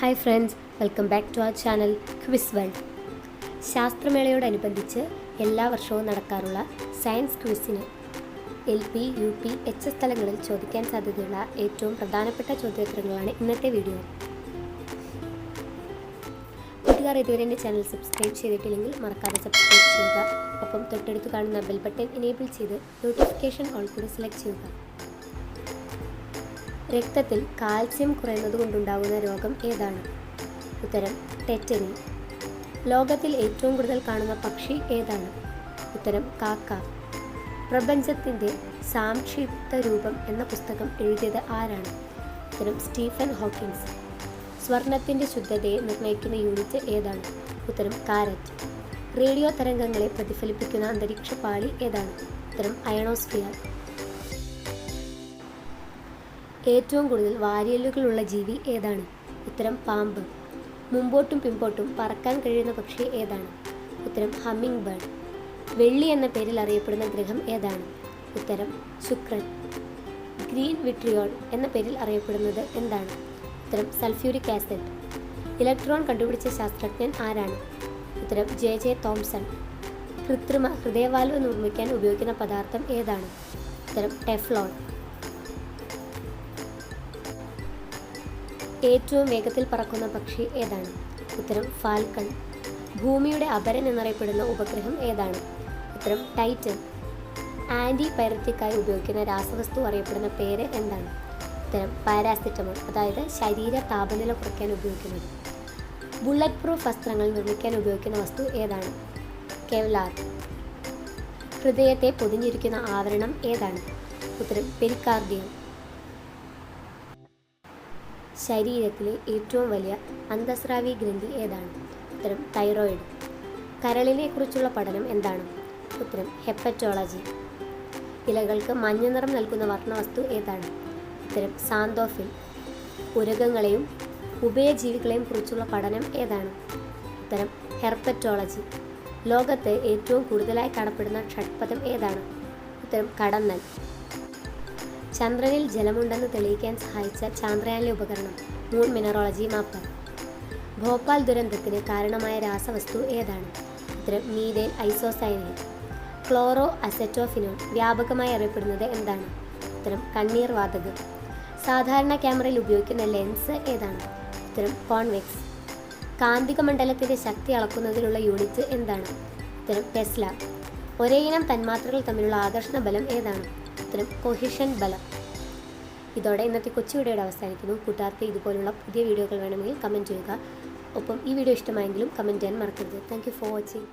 Hi friends welcome back to our channel quiz world ശാസ്ത്രമേളയോടനുബന്ധിച്ച് എല്ലാ വർഷവും നടക്കാറുള്ള science ക്വിസിന് L P U P H S തലങ്ങളിൽ ചോദിക്കാൻ സാധ്യതയുള്ള ഏറ്റവും പ്രധാനപ്പെട്ട ചോദ്യോത്തരങ്ങളാണ് ഇന്നത്തെ വീഡിയോ കൂട്ടുകാർ ഇതുവരെ എന്റെ ചാനൽ സബ്സ്ക്രൈബ് ചെയ്തിട്ടില്ലെങ്കിൽ മറക്കാതെ സബ്സ്ക്രൈബ് ചെയ്യുക. ഒപ്പം തൊട്ടടുത്ത് കാണുന്ന ബെൽ ബട്ടൺ എനേബിൾ ചെയ്ത് നോട്ടിഫിക്കേഷൻ ഓൾ കൂടി സെലക്ട് ചെയ്യുക. രക്തത്തിൽ കാൽസ്യം കുറയുന്നത് കൊണ്ടുണ്ടാകുന്ന രോഗം ഏതാണ്? ഉത്തരം ടെറ്റനി ലോകത്തിൽ ഏറ്റവും കൂടുതൽ കാണുന്ന പക്ഷി ഏതാണ്? ഉത്തരം കാക്ക. പ്രപഞ്ചത്തിന്റെ സാംക്ഷിപ്ത രൂപം എന്ന പുസ്തകം എഴുതിയത് ആരാണ്? ഉത്തരം സ്റ്റീഫൻ ഹോക്കിൻസ്. സ്വർണത്തിന്റെ ശുദ്ധതയെ നിർണയിക്കുന്ന യൂണിറ്റ് ഏതാണ്? ഉത്തരം കാരറ്റ്. റേഡിയോ തരംഗങ്ങളെ പ്രതിഫലിപ്പിക്കുന്ന അന്തരീക്ഷ പാളി ഏതാണ്? ഉത്തരം അയണോസ്ഫിയർ. ഏറ്റവും കൂടുതൽ വാരിയലുകളുള്ള ജീവി ഏതാണ്? ഉത്തരം പാമ്പ്. മുമ്പോട്ടും പിമ്പോട്ടും പറക്കാൻ കഴിയുന്ന പക്ഷി ഏതാണ്? ഉത്തരം ഹമ്മിങ് ബേർഡ് വെള്ളി എന്ന പേരിൽ അറിയപ്പെടുന്ന ഗ്രഹം ഏതാണ്? ഉത്തരം ശുക്രൻ. ഗ്രീൻ വിട്രിയോൾ എന്ന പേരിൽ അറിയപ്പെടുന്നത് എന്താണ്? ഉത്തരം സൾഫ്യൂരിക് ആസിഡ്. ഇലക്ട്രോൺ കണ്ടുപിടിച്ച ശാസ്ത്രജ്ഞൻ ആരാണ്? ഉത്തരം ജെ ജെ തോംസൺ. കൃത്രിമ ഹൃദയവാൽവ് നിർമ്മിക്കാൻ ഉപയോഗിക്കുന്ന പദാർത്ഥം ഏതാണ്? ഉത്തരം ടെഫ്ലോൺ. ഏറ്റവും വേഗത്തിൽ പറക്കുന്ന പക്ഷി ഏതാണ്? ഉത്തരം ഫാൽക്കൺ. ഭൂമിയുടെ അപരൻ എന്നറിയപ്പെടുന്ന ഉപഗ്രഹം ഏതാണ്? ഉത്തരം ടൈറ്റൻ. ആന്റി പൈറത്തിക്കായി ഉപയോഗിക്കുന്ന രാസവസ്തു അറിയപ്പെടുന്ന പേര് എന്താണ്? ഉത്തരം പാരാസിറ്റമോൾ അതായത് ശരീര താപനില കുറയ്ക്കാൻ ഉപയോഗിക്കുന്നത്. ബുള്ളറ്റ് പ്രൂഫ് വസ്ത്രങ്ങൾ നിർമ്മിക്കാൻ ഉപയോഗിക്കുന്ന വസ്തു ഏതാണ്? കെവ്ലാർ. ഹൃദയത്തെ പൊതിഞ്ഞിരിക്കുന്ന ആവരണം ഏതാണ്? ഉത്തരം പെരിക്കാർഡിയം. ശരീരത്തിലെ ഏറ്റവും വലിയ അന്തസ്രാവി ഗ്രന്ഥി ഏതാണ്? ഉത്തരം തൈറോയിഡ്. കരളിനെ കുറിച്ചുള്ള പഠനം എന്താണ്? ഉത്തരം ഹെപ്പറ്റോളജി. ഇലകൾക്ക് മഞ്ഞ നിറം നൽകുന്ന വർണവസ്തു ഏതാണ്? ഉത്തരം സാന്തോഫിൽ. ഉരകങ്ങളെയും ഉഭയജീവികളെയും കുറിച്ചുള്ള പഠനം ഏതാണ്? ഉത്തരം ഹെർപ്പറ്റോളജി. ലോകത്ത് ഏറ്റവും കൂടുതലായി കാണപ്പെടുന്ന ഷഡ്പഥം ഏതാണ്? ഉത്തരം കടന്നൽ. ചന്ദ്രനിൽ ജലമുണ്ടെന്ന് തെളിയിക്കാൻ സഹായിച്ച ചാന്ദ്രയാനിലെ ഉപകരണം മൂൺ മിനറോളജി മാപ്പർ ഭോപ്പാൽ ദുരന്തത്തിന് കാരണമായ രാസവസ്തു ഏതാണ്? ഉത്തരം മീതേൽ ഐസോസൈനിൽ ക്ലോറോ അസറ്റോഫിനോൺ വ്യാപകമായി അറിയപ്പെടുന്നത് എന്താണ്? ഉത്തരം കണ്ണീർ വാതകം. സാധാരണ ക്യാമറയിൽ ഉപയോഗിക്കുന്ന ലെൻസ് ഏതാണ്? ഉത്തരം കോൺവെക്സ്. കാന്തിക മണ്ഡലത്തിന്റെ ശക്തി അളക്കുന്നതിനുള്ള യൂണിറ്റ് എന്താണ്? ഉത്തരം ടെസ്ല. ഒരേ ഇനം തന്മാത്രകൾ തമ്മിലുള്ള ആകർഷണ ബലം ഏതാണ്? ഉത്തരം കൊഹിഷൻ ബലം. ഇതോടെ ഇന്നത്തെ കൊച്ചു വീഡിയോയുടെ അവസാനിക്കുന്നു. കൂട്ടുകാർക്ക് ഇതുപോലുള്ള പുതിയ വീഡിയോകൾ വേണമെങ്കിൽ കമന്റ് ചെയ്യുക. ഒപ്പം ഈ വീഡിയോ ഇഷ്ടമായെങ്കിലും കമന്റ് ചെയ്യാൻ മറക്കരുത്. Thank for watching